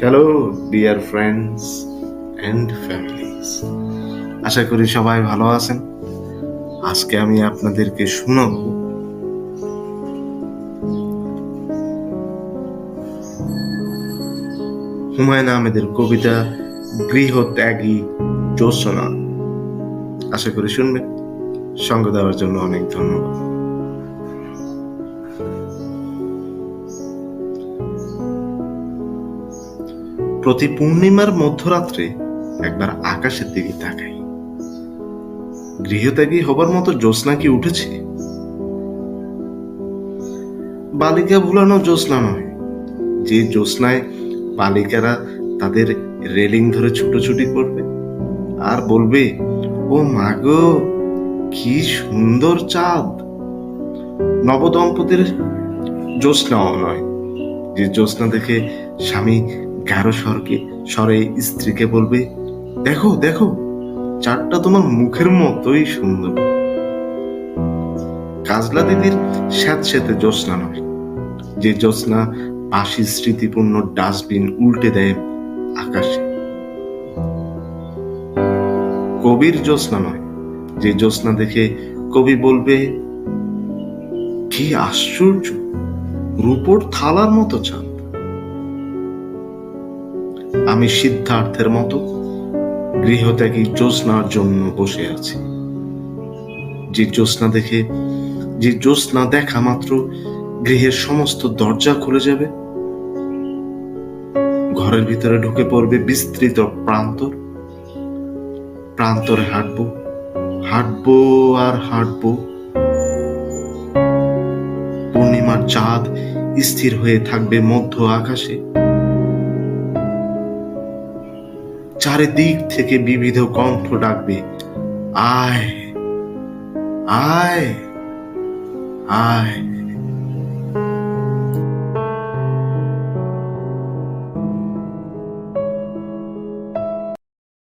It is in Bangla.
Hello dear friends and families আশা করি সবাই ভালো আছেন। আজকে আমি আপনাদেরকে শোনাবো হুমায়ুন আহমেদের কবিতা গৃহত্যাগী জোসনা আশা করি শুনবেন। সঙ্গ দেওয়ার জন্য অনেক ধন্যবাদ। প্রতি পূর্ণিমার মধ্যরাত্রে একবার আকাশের দিকে তাকাই। গৃহত্যাগী হবার মতো জ্যোৎস্না কি উঠেছে? বালিকা ভুলানো জ্যোৎস্না নয়। যে জ্যোৎস্নায় বালিকারা তাদের রেলিং ধরে ছুটোছুটি করবে আর বলবে, ও মাগো কি সুন্দর চাঁদ! নবদম্পতির জ্যোৎস্নাও নয়। যে জ্যোৎস্না দেখে স্বামী গাঢ় স্বরকে, স্বরে স্ত্রীকে বলবে, দেখো দেখো চারটা তোমার মুখের মতোই সুন্দর। কাজলা দিদির স্যাঁতস্যাঁতে জ্যোৎস্না নয়। যে জ্যোৎস্না পাশি স্মৃতিপূর্ণ ডাস্টবিন উল্টে দেয় আকাশে। কবির জ্যোৎস্না নয়। যে জ্যোৎস্না দেখে কবি বলবে, কি আশ্চর্য! রূপোর থালার মতো চাঁদ। আমি সিদ্ধার্থের মতো গৃহত্যাগী জ্যোৎস্নার জন্য বসে আছি। যে জ্যোৎস্না দেখে, যে জ্যোৎস্না দেখা মাত্র গৃহের সমস্ত দরজা খুলে যাবে, ঘরের ভিতরে ঢুকে পড়বে বিস্তৃত প্রান্তর। প্রান্তরে হাঁটবো হাঁটবো আর হাঁটবো। পূর্ণিমার চাঁদ স্থির হয়ে থাকবে মধ্য আকাশে। চারিদিক থেকে বিবিধ কণ্ঠ ডাকবে। আয় আয় আয়।